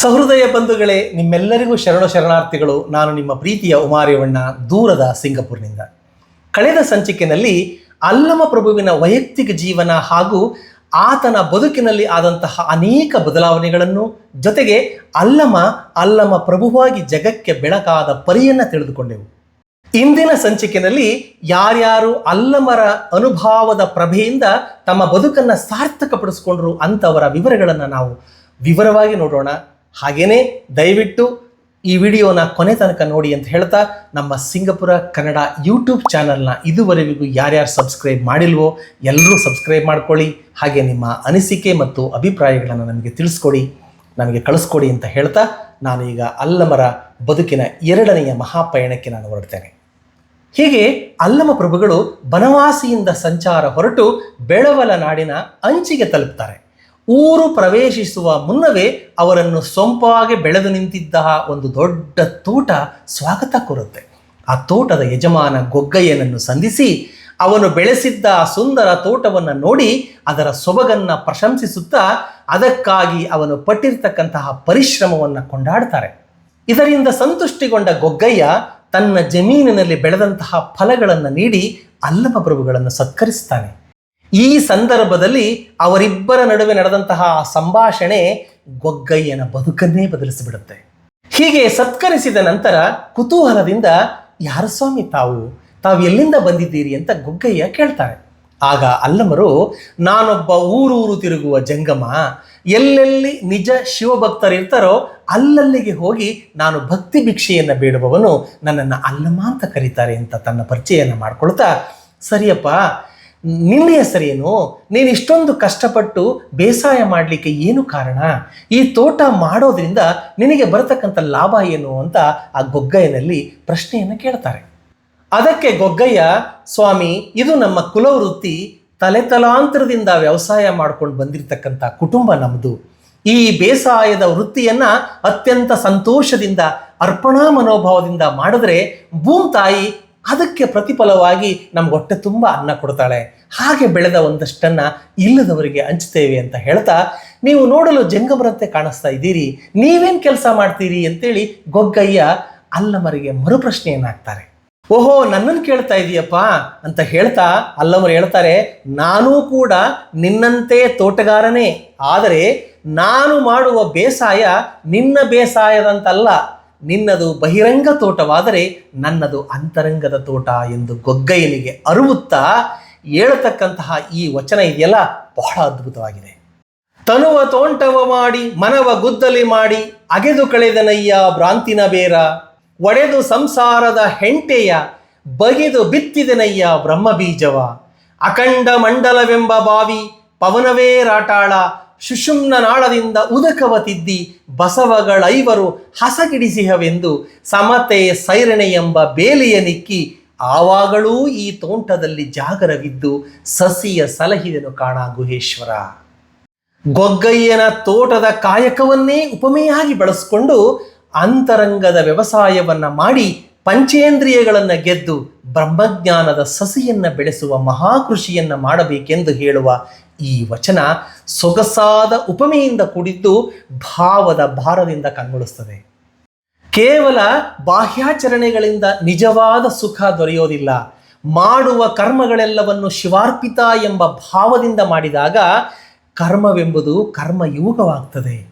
ಸಹೃದಯ ಬಂಧುಗಳೇ, ನಿಮ್ಮೆಲ್ಲರಿಗೂ ಶರಣ ಶರಣಾರ್ಥಿಗಳು, ನಾನು ನಿಮ್ಮ ಪ್ರೀತಿಯ ಉಮಾರ್ಯವಣ್ಣ ದೂರದ ಸಿಂಗಪುರ್ನಿಂದ. ಕಳೆದ ಸಂಚಿಕೆಯಲ್ಲಿ ಅಲ್ಲಮ ಪ್ರಭುವಿನ ವೈಯಕ್ತಿಕ ಜೀವನ ಹಾಗೂ ಆತನ ಬದುಕಿನಲ್ಲಿ ಆದಂತಹ ಅನೇಕ ಬದಲಾವಣೆಗಳನ್ನು, ಜೊತೆಗೆ ಅಲ್ಲಮ ಅಲ್ಲಮ ಪ್ರಭುವಾಗಿ ಜಗಕ್ಕೆ ಬೆಳಕಾದ ಪರಿಯನ್ನು ತಿಳಿದುಕೊಂಡೆವು. ಇಂದಿನ ಸಂಚಿಕೆಯಲ್ಲಿ ಯಾರ್ಯಾರು ಅಲ್ಲಮರ ಅನುಭಾವದ ಪ್ರಭೆಯಿಂದ ತಮ್ಮ ಬದುಕನ್ನು ಸಾರ್ಥಕಪಡಿಸಿಕೊಂಡ್ರು ಅಂತವರ ವಿವರಗಳನ್ನು ನಾವು ವಿವರವಾಗಿ ನೋಡೋಣ. ಹಾಗೇನೇ ದಯವಿಟ್ಟು ಈ ವಿಡಿಯೋನ ಕೊನೆ ತನಕ ನೋಡಿ ಅಂತ ಹೇಳ್ತಾ ನಮ್ಮ ಸಿಂಗಪುರ ಕನ್ನಡ ಯೂಟ್ಯೂಬ್ ಚಾನಲ್ನ ಇದುವರೆಗೂ ಯಾರ್ಯಾರು ಸಬ್ಸ್ಕ್ರೈಬ್ ಮಾಡಿಲ್ವೋ ಎಲ್ಲರೂ ಸಬ್ಸ್ಕ್ರೈಬ್ ಮಾಡ್ಕೊಳ್ಳಿ. ಹಾಗೆ ನಿಮ್ಮ ಅನಿಸಿಕೆ ಮತ್ತು ಅಭಿಪ್ರಾಯಗಳನ್ನು ನಮಗೆ ತಿಳಿಸ್ಕೊಡಿ ನನಗೆ ಕಳಿಸ್ಕೊಡಿ ಅಂತ ಹೇಳ್ತಾ ನಾನು ಈಗ ಅಲ್ಲಮರ ಬದುಕಿನ ಎರಡನೆಯ ಮಹಾಪಯಣಕ್ಕೆ ನಾನು ಹೊರಡ್ತೇನೆ. ಹೀಗೆ ಅಲ್ಲಮ ಪ್ರಭುಗಳು ಬನವಾಸಿಯಿಂದ ಸಂಚಾರ ಹೊರಟು ಬೆಳವಲ ನಾಡಿನ ಅಂಚಿಗೆ ತಲುಪ್ತಾರೆ. ಊರು ಪ್ರವೇಶಿಸುವ ಮುನ್ನವೇ ಅವರನ್ನು ಸೊಂಪಾಗಿ ಬೆಳೆದು ನಿಂತಿದ್ದ ಒಂದು ದೊಡ್ಡ ತೋಟ ಸ್ವಾಗತ ಕೋರುತ್ತೆ. ಆ ತೋಟದ ಯಜಮಾನ ಗೊಗ್ಗಯ್ಯನನ್ನು ಸಂಧಿಸಿ ಅವನು ಬೆಳೆಸಿದ್ದ ಸುಂದರ ತೋಟವನ್ನು ನೋಡಿ ಅದರ ಸೊಬಗನ್ನು ಪ್ರಶಂಸಿಸುತ್ತಾ ಅದಕ್ಕಾಗಿ ಅವನು ಪಟ್ಟಿರ್ತಕ್ಕಂತಹ ಪರಿಶ್ರಮವನ್ನು ಕೊಂಡಾಡ್ತಾರೆ. ಇದರಿಂದ ಸಂತುಷ್ಟಿಗೊಂಡ ಗೊಗ್ಗಯ್ಯ ತನ್ನ ಜಮೀನಿನಲ್ಲಿ ಬೆಳೆದಂತಹ ಫಲಗಳನ್ನು ನೀಡಿ ಅಲ್ಲಮ ಪ್ರಭುಗಳನ್ನು ಸತ್ಕರಿಸ್ತಾನೆ. ಈ ಸಂದರ್ಭದಲ್ಲಿ ಅವರಿಬ್ಬರ ನಡುವೆ ನಡೆದಂತಹ ಸಂಭಾಷಣೆ ಗೊಗ್ಗಯ್ಯನ ಬದುಕನ್ನೇ ಬದಲಿಸಿಬಿಡುತ್ತೆ. ಹೀಗೆ ಸತ್ಕರಿಸಿದ ನಂತರ ಕುತೂಹಲದಿಂದ, ಯಾರು ಸ್ವಾಮಿ ತಾವು? ತಾವು ಎಲ್ಲಿಂದ ಬಂದಿದ್ದೀರಿ? ಅಂತ ಗೊಗ್ಗಯ್ಯ ಕೇಳ್ತಾರೆ. ಆಗ ಅಲ್ಲಮರು, ನಾನೊಬ್ಬ ಊರೂರು ತಿರುಗುವ ಜಂಗಮ. ಎಲ್ಲೆಲ್ಲಿ ನಿಜ ಶಿವಭಕ್ತರಿರ್ತಾರೋ ಅಲ್ಲಲ್ಲಿಗೆ ಹೋಗಿ ನಾನು ಭಕ್ತಿ ಭಿಕ್ಷೆಯನ್ನು ಬೇಡುವವನು ನನ್ನನ್ನು ಅಲ್ಲಮ ಅಂತ ಕರೀತಾರೆ ಅಂತ ತನ್ನ ಪರಿಚಯನ ಮಾಡ್ಕೊಳ್ತಾ, ಸರಿಯಪ್ಪ ನಿನ್ನ ಹೆಸರೇನು ನೀನು ಇಷ್ಟೊಂದು ಕಷ್ಟಪಟ್ಟು ಬೇಸಾಯ ಮಾಡಲಿಕ್ಕೆ ಏನು ಕಾರಣ? ಈ ತೋಟ ಮಾಡೋದ್ರಿಂದ ನಿನಗೆ ಬರತಕ್ಕಂಥ ಲಾಭ ಏನು ಅಂತ ಆ ಗೊಗ್ಗಯ್ಯನಲ್ಲಿ ಪ್ರಶ್ನೆಯನ್ನು ಕೇಳ್ತಾರೆ. ಅದಕ್ಕೆ ಗೊಗ್ಗಯ್ಯ, ಸ್ವಾಮಿ, ಇದು ನಮ್ಮ ಕುಲವೃತ್ತಿ. ತಲೆತಲಾಂತರದಿಂದ ವ್ಯವಸಾಯ ಮಾಡ್ಕೊಂಡು ಬಂದಿರತಕ್ಕಂಥ ಕುಟುಂಬ ನಮ್ಮದು ಈ ಬೇಸಾಯದ ವೃತ್ತಿಯನ್ನ ಅತ್ಯಂತ ಸಂತೋಷದಿಂದ, ಅರ್ಪಣಾ ಮನೋಭಾವದಿಂದ ಮಾಡಿದ್ರೆ ಭೂಮ್ ತಾಯಿ ಅದಕ್ಕೆ ಪ್ರತಿಫಲವಾಗಿ ನಮ್ಗೆ ಹೊಟ್ಟೆ ತುಂಬ ಅನ್ನ ಕೊಡ್ತಾಳೆ. ಹಾಗೆ ಬೆಳೆದ ಒಂದಷ್ಟನ್ನು ಇಲ್ಲದವರಿಗೆ ಹಂಚ್ತೇವೆ ಅಂತ ಹೇಳ್ತಾ, ನೀವು ನೋಡಲು ಜಂಗಮರಂತೆ ಕಾಣಿಸ್ತಾ ಇದ್ದೀರಿ, ನೀವೇನು ಕೆಲಸ ಮಾಡ್ತೀರಿ ಅಂತೇಳಿ ಗೊಗ್ಗಯ್ಯ ಅಲ್ಲಮರಿಗೆ ಮರುಪ್ರಶ್ನೆಯನ್ನು ಹಾಕ್ತಾರೆ. ಓಹೋ, ನನ್ನನ್ನು ಕೇಳ್ತಾ ಇದೀಯಪ್ಪ ಅಂತ ಹೇಳ್ತಾ ಅಲ್ಲಮರು ಹೇಳ್ತಾರೆ, ನಾನೂ ಕೂಡ ನಿನ್ನಂತೆ ತೋಟಗಾರನೇ, ಆದರೆ ನಾನು ಮಾಡುವ ಬೇಸಾಯ ನಿನ್ನ ಬೇಸಾಯದಂತಲ್ಲ. ನಿನ್ನದು ಬಹಿರಂಗ ತೋಟವಾದರೆ ನನ್ನದು ಅಂತರಂಗದ ತೋಟ ಎಂದು ಗೊಗ್ಗಯ್ಯನಿಗೆ ಅರುವುತ್ತಾ ಹೇಳತಕ್ಕಂತಹ ಈ ವಚನ ಇದೆಯಲ್ಲ, ಬಹಳ ಅದ್ಭುತವಾಗಿದೆ. ತನುವ ತೋಂಟವ ಮಾಡಿ, ಮನವ ಗುದ್ದಲಿ ಮಾಡಿ, ಅಗೆದು ಕಳೆದನಯ್ಯ ಭ್ರಾಂತಿನ ಬೇರ, ಒಡೆದು ಸಂಸಾರದ ಹೆಂಟೆಯ, ಬಗೆದು ಬಿತ್ತಿದನಯ್ಯ ಬ್ರಹ್ಮಬೀಜವ, ಅಖಂಡ ಮಂಡಲವೆಂಬ ಬಾವಿ, ಪವನವೇ ರಾಟಾಳ ಸುಷುಮ್ನ ನಾಳದಿಂದ ಉದಕವತಿದ್ದಿ ಬಸವಗಳೈವರು ಹಸಗಿಡಿಸಿಹವೆಂದು ಸಮತೆ ಸೈರಣೆ ಎಂಬ ಬೇಲಿಯ ನಿಕ್ಕಿ ಆವಾಗಲೂ ಈ ತೋಂಟದಲ್ಲಿ ಜಾಗರವಿದ್ದು ಸಸಿಯ ಸಲಹಿದನು ಕಾಣ ಗುಹೇಶ್ವರ. ಗೊಗ್ಗಯ್ಯನ ತೋಟದ ಕಾಯಕವನ್ನೇ ಉಪಮೆಯಾಗಿ ಬಳಸಿಕೊಂಡು ಅಂತರಂಗದ ವ್ಯವಸಾಯವನ್ನ ಮಾಡಿ ಪಂಚೇಂದ್ರಿಯಗಳನ್ನು ಗೆದ್ದು ಬ್ರಹ್ಮಜ್ಞಾನದ ಸಸಿಯನ್ನ ಬೆಳೆಸುವ ಮಹಾಕೃಷಿಯನ್ನ ಮಾಡಬೇಕೆಂದು ಹೇಳುವ ಈ ವಚನ ಸೊಗಸಾದ ಉಪಮೆಯಿಂದ ಕೂಡಿದ್ದು ಭಾವದ ಭಾರದಿಂದ ಕಂಗೊಳಿಸ್ತದೆ ಕೇವಲ ಬಾಹ್ಯಾಚರಣೆಗಳಿಂದ ನಿಜವಾದ ಸುಖ ದೊರೆಯೋದಿಲ್ಲ. ಮಾಡುವ ಕರ್ಮಗಳೆಲ್ಲವನ್ನು ಶಿವಾರ್ಪಿತ ಎಂಬ ಭಾವದಿಂದ ಮಾಡಿದಾಗ ಕರ್ಮವೆಂಬುದು ಕರ್ಮಯೋಗವಾಗ್ತದೆ.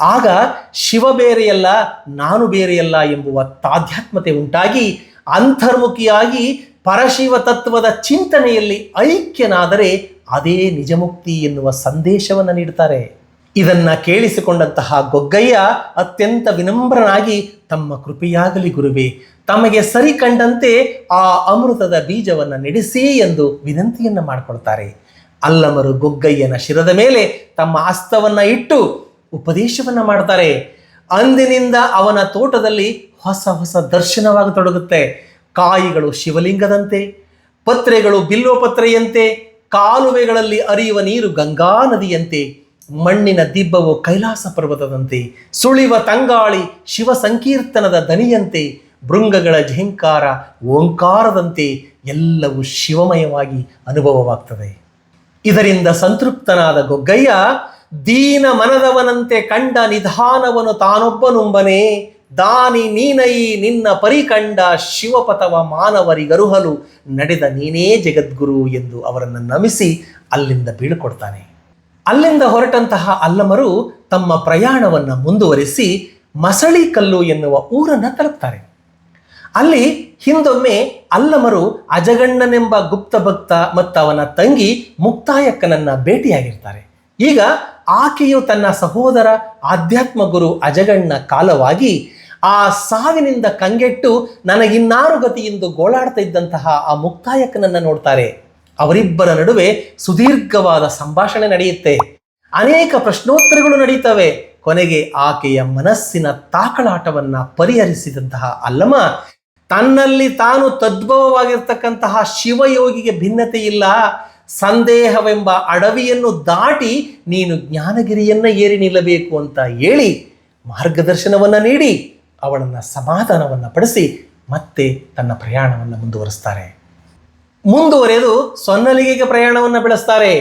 ಆಗ ಶಿವ ಬೇರೆಯಲ್ಲ, ನಾನು ಬೇರೆಯಲ್ಲ ಎಂಬುವ ತಾಧ್ಯಾತ್ಮತೆ ಉಂಟಾಗಿ ಅಂತರ್ಮುಖಿಯಾಗಿ ಪರಶಿವ ತತ್ವದ ಚಿಂತನೆಯಲ್ಲಿ ಐಕ್ಯನಾದರೆ ಅದೇ ನಿಜಮುಕ್ತಿ ಎನ್ನುವ ಸಂದೇಶವನ್ನು ನೀಡ್ತಾರೆ. ಇದನ್ನ ಕೇಳಿಸಿಕೊಂಡಂತಹ ಗೊಗ್ಗಯ್ಯ ಅತ್ಯಂತ ವಿನಮ್ರನಾಗಿ, ತಮ್ಮ ಕೃಪೆಯಾಗಲಿ ಗುರುವೆ, ತಮಗೆ ಸರಿ ಕಂಡಂತೆ ಆ ಅಮೃತದ ಬೀಜವನ್ನು ನೆಡೆಸಿ ಎಂದು ವಿನಂತಿಯನ್ನು ಮಾಡಿಕೊಳ್ತಾರೆ. ಅಲ್ಲಮರು ಗೊಗ್ಗಯ್ಯನ ಶಿರದ ಮೇಲೆ ತಮ್ಮ ಹಸ್ತವನ್ನ ಇಟ್ಟು ಉಪದೇಶವನ್ನ ಮಾಡ್ತಾರೆ. ಅಂದಿನಿಂದ ಅವನ ತೋಟದಲ್ಲಿ ಹೊಸ ಹೊಸ ದರ್ಶನವಾಗತೊಡಗುತ್ತೆ. ಕಾಯಿಗಳು ಶಿವಲಿಂಗದಂತೆ, ಪತ್ರೆಗಳು ಬಿಲ್ಲೋಪತ್ರೆಯಂತೆ ಕಾಲುವೆಗಳಲ್ಲಿ ಅರಿಯುವ ನೀರು ಗಂಗಾ ನದಿಯಂತೆ, ಮಣ್ಣಿನ ದಿಬ್ಬವು ಕೈಲಾಸ ಪರ್ವತದಂತೆ, ಸುಳಿವ ತಂಗಾಳಿ ಶಿವ ಸಂಕೀರ್ತನದ ದನಿಯಂತೆ, ಭೃಂಗಗಳ ಝೇಂಕಾರ ಓಂಕಾರದಂತೆ ಎಲ್ಲವೂ ಶಿವಮಯವಾಗಿ ಅನುಭವವಾಗ್ತದೆ. ಇದರಿಂದ ಸಂತೃಪ್ತನಾದ ಗೊಗ್ಗಯ್ಯ ದೀನ ಮನದವನಂತೆ ಕಂಡ ನಿಧಾನವನು ತಾನೊಬ್ಬನುಂಬನೆ ದಾನಿ ನೀನೈ ನಿನ್ನ ಪರಿಕಂಡ ಶಿವಪಥವ ಮಾನವರಿಗರುಹಲು ನಡೆದ ನೀನೇ ಜಗದ್ಗುರು ಎಂದು ಅವರನ್ನು ನಮಿಸಿ ಅಲ್ಲಿಂದ ಬೀಳ್ಕೊಡ್ತಾನೆ. ಅಲ್ಲಿಂದ ಹೊರಟಂತಹ ಅಲ್ಲಮರು ತಮ್ಮ ಪ್ರಯಾಣವನ್ನು ಮುಂದುವರಿಸಿ ಮಸಳಿಕಲ್ಲು ಎನ್ನುವ ಊರನ್ನು ತಲುಪ್ತಾರೆ. ಅಲ್ಲಿ ಹಿಂದೊಮ್ಮೆ ಅಲ್ಲಮರು ಅಜಗಣ್ಣನೆಂಬ ಗುಪ್ತ ಭಕ್ತ ಮತ್ತು ಅವನ ತಂಗಿ ಮುಕ್ತಾಯಕ್ಕನನ್ನ ಭೇಟಿಯಾಗಿರ್ತಾರೆ. ಈಗ ಆಕೆಯು ತನ್ನ ಸಹೋದರ ಆಧ್ಯಾತ್ಮ ಗುರು ಅಜಗಣ್ಣ ಕಾಲವಾಗಿ ಆ ಸಾವಿನಿಂದ ಕಂಗೆಟ್ಟು ನನಗಿನ್ನಾರು ಗತಿ ಎಂದು ಗೋಳಾಡ್ತಾ ಇದ್ದಂತಹ ಆ ಮುಕ್ತಾಯಕನನ್ನ ನೋಡ್ತಾರೆ. ಅವರಿಬ್ಬರ ನಡುವೆ ಸುದೀರ್ಘವಾದ ಸಂಭಾಷಣೆ ನಡೆಯುತ್ತೆ. ಅನೇಕ ಪ್ರಶ್ನೋತ್ತರಗಳು ನಡೆಯುತ್ತವೆ ಕೊನೆಗೆ ಆಕೆಯ ಮನಸ್ಸಿನ ತಾಕಳಾಟವನ್ನ ಪರಿಹರಿಸಿದಂತಹ ಅಲ್ಲಮ್ಮ, ತನ್ನಲ್ಲಿ ತಾನು ತದ್ಭವವಾಗಿರ್ತಕ್ಕಂತಹ ಶಿವಯೋಗಿಗೆ ಭಿನ್ನತೆ ಇಲ್ಲ ಸಂದೇಹವೆಂಬ ಅಡವಿಯನ್ನು ದಾಟಿ ನೀನು ಜ್ಞಾನಗಿರಿಯನ್ನ ಏರಿ ನಿಲ್ಲಬೇಕು ಅಂತ ಹೇಳಿ ಮಾರ್ಗದರ್ಶನವನ್ನ ನೀಡಿ. ಅವಳನ್ನು ಸಮಾಧಾನವನ್ನು ಪಡಿಸಿ ಮತ್ತೆ ತನ್ನ ಪ್ರಯಾಣವನ್ನು ಮುಂದುವರಿಸ್ತಾರೆ. ಮುಂದುವರೆದು ಸೊನ್ನಲಿಗೆಗೆ ಪ್ರಯಾಣವನ್ನು ಬೆಳೆಸ್ತಾರೆ.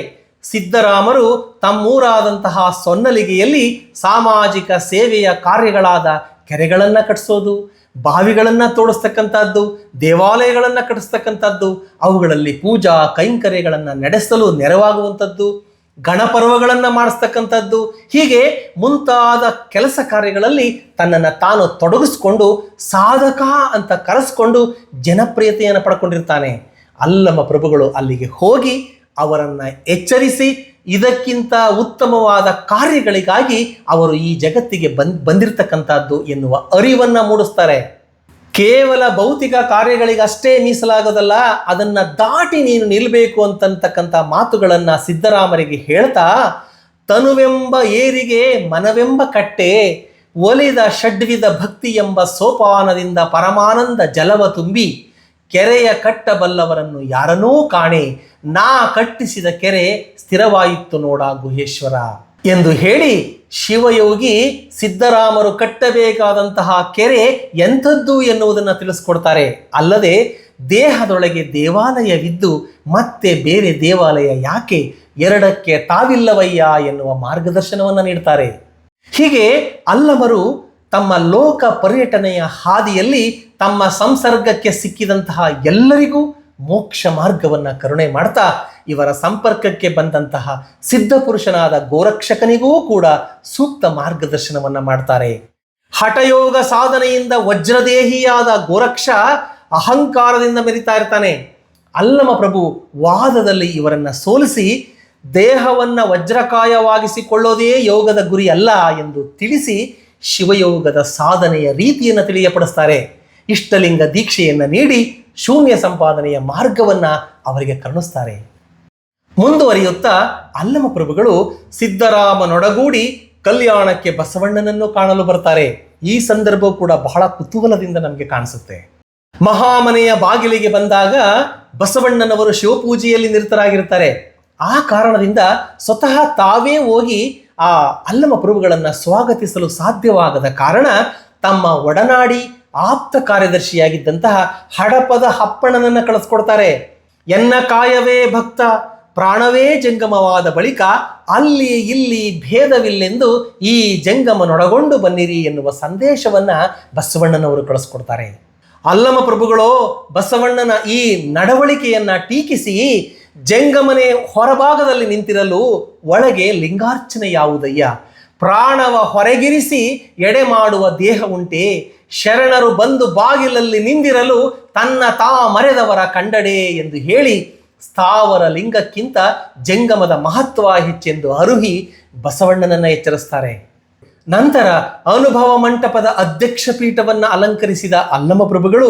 ಸಿದ್ದರಾಮರು ತಮ್ಮೂರಾದಂತಹ ಸೊನ್ನಲಿಗೆಯಲ್ಲಿ ಸಾಮಾಜಿಕ ಸೇವೆಯ ಕಾರ್ಯಗಳಾದ ಕೆರೆಗಳನ್ನು ಕಟ್ಟಿಸೋದು ಬಾವಿಗಳನ್ನು ತೋಡಿಸ್ತಕ್ಕಂಥದ್ದು, ದೇವಾಲಯಗಳನ್ನು ಕಟ್ಟಿಸ್ತಕ್ಕಂಥದ್ದು, ಅವುಗಳಲ್ಲಿ ಪೂಜಾ ಕೈಂಕರ್ಯಗಳನ್ನು ನಡೆಸಲು ನೆರವಾಗುವಂಥದ್ದು ಗಣಪರ್ವಗಳನ್ನು ಮಾಡಿಸ್ತಕ್ಕಂಥದ್ದು. ಹೀಗೆ ಮುಂತಾದ ಕೆಲಸ ಕಾರ್ಯಗಳಲ್ಲಿ ತನ್ನನ್ನು ತಾನು ತೊಡಗಿಸ್ಕೊಂಡು ಸಾಧಕ ಅಂತ ಕರೆಸ್ಕೊಂಡು ಜನಪ್ರಿಯತೆಯನ್ನು ಪಡ್ಕೊಂಡಿರ್ತಾನೆ. ಅಲ್ಲಮ್ಮ ಪ್ರಭುಗಳು ಅಲ್ಲಿಗೆ ಹೋಗಿ ಅವರನ್ನು ಎಚ್ಚರಿಸಿ ಇದಕ್ಕಿಂತ ಉತ್ತಮವಾದ ಕಾರ್ಯಗಳಿಗಾಗಿ ಅವರು ಈ ಜಗತ್ತಿಗೆ ಬಂದ್ ಬಂದಿರತಕ್ಕಂಥದ್ದು ಎನ್ನುವ ಅರಿವನ್ನು ಮೂಡಿಸ್ತಾರೆ. ಕೇವಲ ಭೌತಿಕ ಕಾರ್ಯಗಳಿಗಷ್ಟೇ ಮೀಸಲಾಗೋದಲ್ಲ, ಅದನ್ನ ದಾಟಿ ನೀನು ನಿಲ್ಲಬೇಕು ಅಂತಕ್ಕಂಥ ಮಾತುಗಳನ್ನು ಸಿದ್ದರಾಮರಿಗೆ ಹೇಳ್ತಾ, ತನುವೆಂಬ ಏರಿಗೆ ಮನವೆಂಬ ಕಟ್ಟೆ, ಒಲಿದ ಷಡ್ವಿದ ಭಕ್ತಿ ಎಂಬ ಸೋಪಾನದಿಂದ ಪರಮಾನಂದ ಜಲವ ತುಂಬಿ, ಕೆರೆಯ ಕಟ್ಟಬಲ್ಲವರನ್ನು ಯಾರನೂ ಕಾಣೆ, ನಾ ಕಟ್ಟಿಸಿದ ಕೆರೆ ಸ್ಥಿರವಾಯಿತು ನೋಡ ಗುಹೇಶ್ವರ. ಎಂದು ಹೇಳಿ ಶಿವಯೋಗಿ ಸಿದ್ದರಾಮರು ಕಟ್ಟಬೇಕಾದಂತಹ ಕೆರೆ ಎಂಥದ್ದು ಎನ್ನುವುದನ್ನು ತಿಳಿಸ್ಕೊಡ್ತಾರೆ. ಅಲ್ಲದೆ ದೇಹದೊಳಗೆ ದೇವಾಲಯವಿದ್ದು ಮತ್ತೆ ಬೇರೆ ದೇವಾಲಯ ಯಾಕೆ? ಎರಡಕ್ಕೆ ತಾವಿಲ್ಲವಯ್ಯ ಎನ್ನುವ ಮಾರ್ಗದರ್ಶನವನ್ನು ನೀಡ್ತಾರೆ. ಹೀಗೆ ಅಲ್ಲಮರು ತಮ್ಮ ಲೋಕ ಪರ್ಯಟನೆಯ ಹಾದಿಯಲ್ಲಿ ತಮ್ಮ ಸಂಸರ್ಗಕ್ಕೆ ಸಿಕ್ಕಿದಂತಹ ಎಲ್ಲರಿಗೂ ಮೋಕ್ಷ ಮಾರ್ಗವನ್ನು ಕರುಣೆ ಮಾಡ್ತಾ ಇವರ ಸಂಪರ್ಕಕ್ಕೆ ಬಂದಂತಹ ಸಿದ್ಧಪುರುಷನಾದ ಗೋರಕ್ಷಕನಿಗೂ ಕೂಡ ಸೂಕ್ತ ಮಾರ್ಗದರ್ಶನವನ್ನು ಮಾಡ್ತಾರೆ. ಹಠಯೋಗ ಸಾಧನೆಯಿಂದ ವಜ್ರದೇಹಿಯಾದ ಗೋರಕ್ಷ ಅಹಂಕಾರದಿಂದ ಮೆರಿತಾ ಇರ್ತಾನೆ. ಅಲ್ಲಮ ಪ್ರಭು ವಾದದಲ್ಲಿ ಇವರನ್ನ ಸೋಲಿಸಿ ದೇಹವನ್ನ ವಜ್ರಕಾಯವಾಗಿಸಿಕೊಳ್ಳೋದೇ ಯೋಗದ ಗುರಿ ಅಲ್ಲ ಎಂದು ತಿಳಿಸಿ ಶಿವಯೋಗದ ಸಾಧನೆಯ ರೀತಿಯನ್ನು ತಿಳಿಯಪಡಿಸ್ತಾರೆ. ಇಷ್ಟಲಿಂಗ ದೀಕ್ಷೆಯನ್ನು ನೀಡಿ ಶೂನ್ಯ ಸಂಪಾದನೆಯ ಮಾರ್ಗವನ್ನು ಅವರಿಗೆ ಕರುಣಿಸ್ತಾರೆ. ಮುಂದುವರಿಯುತ್ತಾ ಅಲ್ಲಮ ಪ್ರಭುಗಳು ಸಿದ್ದರಾಮನೊಡಗೂಡಿ ಕಲ್ಯಾಣಕ್ಕೆ ಬಸವಣ್ಣನನ್ನು ಕಾಣಲು ಬರ್ತಾರೆ. ಈ ಸಂದರ್ಭವು ಕೂಡ ಬಹಳ ಕುತೂಹಲದಿಂದ ನಮಗೆ ಕಾಣಿಸುತ್ತೆ. ಮಹಾಮನೆಯ ಬಾಗಿಲಿಗೆ ಬಂದಾಗ ಬಸವಣ್ಣನವರು ಶಿವಪೂಜೆಯಲ್ಲಿ ನಿರತರಾಗಿರ್ತಾರೆ ಆ ಕಾರಣದಿಂದ ಸ್ವತಃ ತಾವೇ ಹೋಗಿ ಆ ಅಲ್ಲಮ ಪ್ರಭುಗಳನ್ನು ಸ್ವಾಗತಿಸಲು ಸಾಧ್ಯವಾಗದ ಕಾರಣ ತಮ್ಮ ಒಡನಾಡಿ ಆಪ್ತ ಕಾರ್ಯದರ್ಶಿಯಾಗಿದ್ದಂತಹ ಹಡಪದ ಹಪ್ಪಣನನ್ನು ಕಳಿಸ್ಕೊಡ್ತಾರೆ. ಎನ್ನ ಕಾಯವೇ ಭಕ್ತ ಪ್ರಾಣವೇ ಜಂಗಮವಾದ ಬಳಿಕ ಅಲ್ಲಿ ಇಲ್ಲಿ ಭೇದವಿಲ್ಲೆಂದು ಈ ಜಂಗಮನೊಡಗೊಂಡು ಬನ್ನಿರಿ ಎನ್ನುವ ಸಂದೇಶವನ್ನು ಬಸವಣ್ಣನವರು ಕಳಿಸ್ಕೊಡ್ತಾರೆ. ಅಲ್ಲಮ ಪ್ರಭುಗಳು, ಬಸವಣ್ಣನ ಈ ನಡವಳಿಕೆಯನ್ನು ಟೀಕಿಸಿ ಜಂಗಮನೆ ಹೊರಭಾಗದಲ್ಲಿ ನಿಂತಿರಲು ಒಳಗೆ ಲಿಂಗಾರ್ಚನೆ ಯಾವುದಯ್ಯ? ಪ್ರಾಣವ ಹೊರಗಿರಿಸಿ ಎಡೆ ಮಾಡುವ ದೇಹ ಉಂಟೆ, ಶರಣರು ಬಂದು ಬಾಗಿಲಲ್ಲಿ ನಿಂದಿರಲು ತನ್ನ ತಾ ಮರೆದವರ ಕಂಡಡೆ ಎಂದು ಹೇಳಿ ಸ್ಥಾವರ ಲಿಂಗಕ್ಕಿಂತ ಜಂಗಮದ ಮಹತ್ವ ಹೆಚ್ಚೆಂದು ಅರುಹಿ ಬಸವಣ್ಣನನ್ನ ಎಚ್ಚರಿಸ್ತಾರೆ. ನಂತರ ಅನುಭವ ಮಂಟಪದ ಅಧ್ಯಕ್ಷ ಪೀಠವನ್ನು ಅಲಂಕರಿಸಿದ ಅಲ್ಲಮ ಪ್ರಭುಗಳು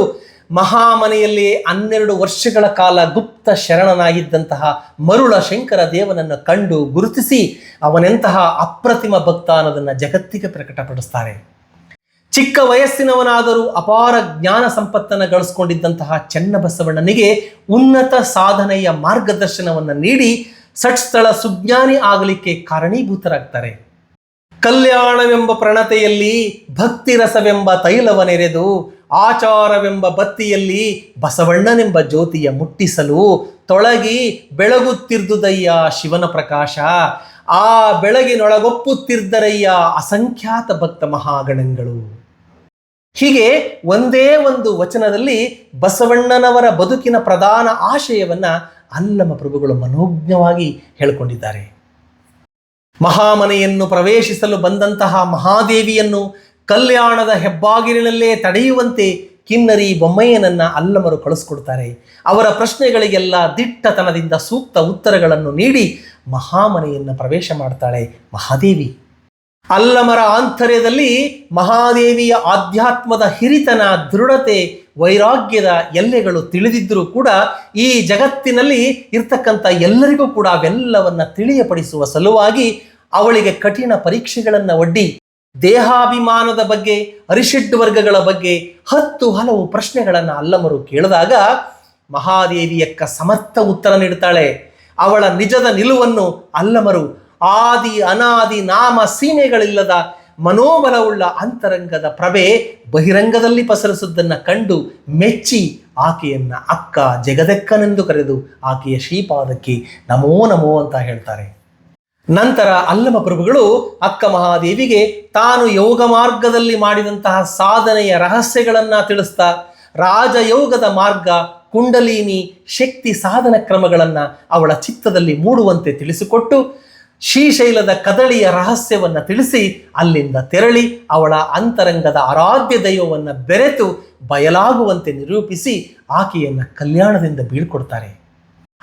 ಮಹಾಮನೆಯಲ್ಲಿ ಹನ್ನೆರಡು ವರ್ಷಗಳ ಕಾಲ ಗುಪ್ತ ಶರಣನಾಗಿದ್ದಂತಹ ಮರುಳ ಶಂಕರ ದೇವನನ್ನು ಕಂಡು ಗುರುತಿಸಿ ಅವನೆಂತಹ ಅಪ್ರತಿಮ ಭಕ್ತ ಅನ್ನೋದನ್ನು ಜಗತ್ತಿಗೆ ಪ್ರಕಟಪಡಿಸ್ತಾರೆ. ಚಿಕ್ಕ ವಯಸ್ಸಿನವನಾದರೂ ಅಪಾರ ಜ್ಞಾನ ಸಂಪತ್ತನ್ನು ಗಳಿಸ್ಕೊಂಡಿದ್ದಂತಹ ಚೆನ್ನಬಸವಣ್ಣನಿಗೆ ಉನ್ನತ ಸಾಧನೆಯ ಮಾರ್ಗದರ್ಶನವನ್ನು ನೀಡಿ ಸಟ್ಸ್ಥಳ ಸುಜ್ಞಾನಿ ಆಗಲಿಕ್ಕೆ ಕಾರಣೀಭೂತರಾಗ್ತಾರೆ. ಕಲ್ಯಾಣವೆಂಬ ಪ್ರಣತೆಯಲ್ಲಿ, ಭಕ್ತಿರಸವೆಂಬ ತೈಲವನೆರೆದು, ಆಚಾರವೆಂಬ ಬತ್ತಿಯಲ್ಲಿ ಬಸವಣ್ಣನೆಂಬ ಜ್ಯೋತಿಯ ಮುಟ್ಟಿಸಲು ತೊಳಗಿ ಬೆಳಗುತ್ತಿರ್ದುದಯ್ಯ ಶಿವನ ಪ್ರಕಾಶ, ಆ ಬೆಳಗಿನೊಳಗೊಪ್ಪುತ್ತಿರ್ದರಯ್ಯ ಅಸಂಖ್ಯಾತ ಭಕ್ತ ಮಹಾಗಣಗಳು. ಹೀಗೆ ಒಂದೇ ಒಂದು ವಚನದಲ್ಲಿ ಬಸವಣ್ಣನವರ ಬದುಕಿನ ಪ್ರಧಾನ ಆಶಯವನ್ನು ಅಲ್ಲಮ ಪ್ರಭುಗಳು ಮನೋಜ್ಞವಾಗಿ ಹೇಳಿಕೊಂಡಿದ್ದಾರೆ. ಮಹಾಮನೆಯನ್ನು ಪ್ರವೇಶಿಸಲು ಬಂದಂತಹ ಮಹಾದೇವಿಯನ್ನು ಕಲ್ಯಾಣದ ಹೆಬ್ಬಾಗಿಲಿನಲ್ಲೇ ತಡೆಯುವಂತೆ ಕಿನ್ನರಿ ಬೊಮ್ಮಯ್ಯನನ್ನ ಅಲ್ಲಮರು ಕಳಿಸ್ಕೊಡ್ತಾರೆ. ಅವರ ಪ್ರಶ್ನೆಗಳಿಗೆಲ್ಲ ದಿಟ್ಟತನದಿಂದ ಸೂಕ್ತ ಉತ್ತರಗಳನ್ನು ನೀಡಿ ಮಹಾಮನೆಯನ್ನು ಪ್ರವೇಶ ಮಾಡ್ತಾಳೆ ಮಹಾದೇವಿ. ಅಲ್ಲಮರ ಆಂತರ್ಯದಲ್ಲಿ ಮಹಾದೇವಿಯ ಆಧ್ಯಾತ್ಮದ ಹಿರಿತನ, ದೃಢತೆ, ವೈರಾಗ್ಯದ ಎಲ್ಲೆಗಳು ತಿಳಿದಿದ್ದರೂ ಕೂಡ ಈ ಜಗತ್ತಿನಲ್ಲಿ ಇರ್ತಕ್ಕಂಥ ಎಲ್ಲರಿಗೂ ಕೂಡ ಅವೆಲ್ಲವನ್ನ ತಿಳಿಯಪಡಿಸುವ ಸಲುವಾಗಿ ಅವಳಿಗೆ ಕಠಿಣ ಪರೀಕ್ಷೆಗಳನ್ನು ಒಡ್ಡಿ, ದೇಹಾಭಿಮಾನದ ಬಗ್ಗೆ ಅರಿಷಡ್ ವರ್ಗಗಳ ಬಗ್ಗೆ ಹತ್ತು ಹಲವು ಪ್ರಶ್ನೆಗಳನ್ನು ಅಲ್ಲಮರು ಕೇಳಿದಾಗ ಮಹಾದೇವಿಯಕ್ಕ ಸಮರ್ಥ ಉತ್ತರ ನೀಡ್ತಾಳೆ. ಅವಳ ನಿಜದ ನಿಲುವನ್ನು ಅಲ್ಲಮರು ಆದಿ ಅನಾದಿ ನಾಮ ಸೀಮೆಗಳಿಲ್ಲದ ಮನೋಬಲವುಳ್ಳ ಅಂತರಂಗದ ಪ್ರಭೆ ಬಹಿರಂಗದಲ್ಲಿ ಪಸರಿಸುವುದನ್ನು ಕಂಡು ಮೆಚ್ಚಿ ಆಕೆಯನ್ನ ಅಕ್ಕ ಜಗದಕ್ಕನೆಂದು ಕರೆದು ಆಕೆಯ ಶ್ರೀಪಾದಕ್ಕೆ ನಮೋ ನಮೋ ಅಂತ ಹೇಳ್ತಾರೆ. ನಂತರ ಅಲ್ಲಮ ಪ್ರಭುಗಳು ಅಕ್ಕ ಮಹಾದೇವಿಗೆ ತಾನು ಯೋಗ ಮಾರ್ಗದಲ್ಲಿ ಮಾಡಿದಂತಹ ಸಾಧನೆಯ ರಹಸ್ಯಗಳನ್ನ ತಿಳಿಸ್ತಾ ರಾಜಯೋಗದ ಮಾರ್ಗ, ಕುಂಡಲಿನಿ, ಶಕ್ತಿ ಸಾಧನ ಕ್ರಮಗಳನ್ನ ಅವಳ ಚಿತ್ತದಲ್ಲಿ ಮೂಡುವಂತೆ ತಿಳಿಸಿಕೊಟ್ಟು ಶ್ರೀಶೈಲದ ಕದಳಿಯ ರಹಸ್ಯವನ್ನು ತಿಳಿಸಿ ಅಲ್ಲಿಂದ ತೆರಳಿ ಅವಳ ಅಂತರಂಗದ ಆರಾಧ್ಯ ದೈವವನ್ನು ಬೆರೆತು ಬಯಲಾಗುವಂತೆ ನಿರೂಪಿಸಿ ಆಕೆಯನ್ನು ಕಲ್ಯಾಣದಿಂದ ಬೀಳ್ಕೊಡ್ತಾರೆ.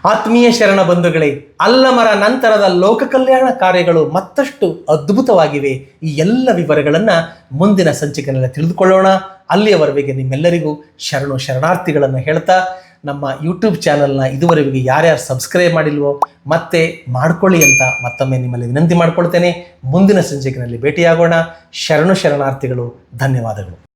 ಆತ್ಮೀಯ ಶರಣ ಬಂಧುಗಳೇ, ಅಲ್ಲಮರ ನಂತರದ ಲೋಕ ಕಲ್ಯಾಣ ಕಾರ್ಯಗಳು ಮತ್ತಷ್ಟು ಅದ್ಭುತವಾಗಿವೆ. ಈ ಎಲ್ಲ ವಿವರಗಳನ್ನು ಮುಂದಿನ ಸಂಚಿಕೆಯಲ್ಲಿ ತಿಳಿದುಕೊಳ್ಳೋಣ. ಅಲ್ಲಿಯವರೆಗೆ ನಿಮ್ಮೆಲ್ಲರಿಗೂ ಶರಣು ಶರಣಾರ್ಥಿಗಳನ್ನು ಹೇಳ್ತಾ ನಮ್ಮ ಯೂಟ್ಯೂಬ್ ಚಾನಲ್ನ ಇದುವರೆಗೆ ಯಾರ್ಯಾರು ಸಬ್ಸ್ಕ್ರೈಬ್ ಮಾಡಿಲ್ವೋ ಮತ್ತೆ ಮಾಡ್ಕೊಳ್ಳಿ ಅಂತ ಮತ್ತೊಮ್ಮೆ ನಿಮ್ಮಲ್ಲಿ ವಿನಂತಿ ಮಾಡ್ಕೊಳ್ತೇನೆ. ಮುಂದಿನ ಸಂಚಿಕೆಯಲ್ಲಿ ಭೇಟಿಯಾಗೋಣ. ಶರಣು ಶರಣಾರ್ಥಿಗಳು, ಧನ್ಯವಾದಗಳು.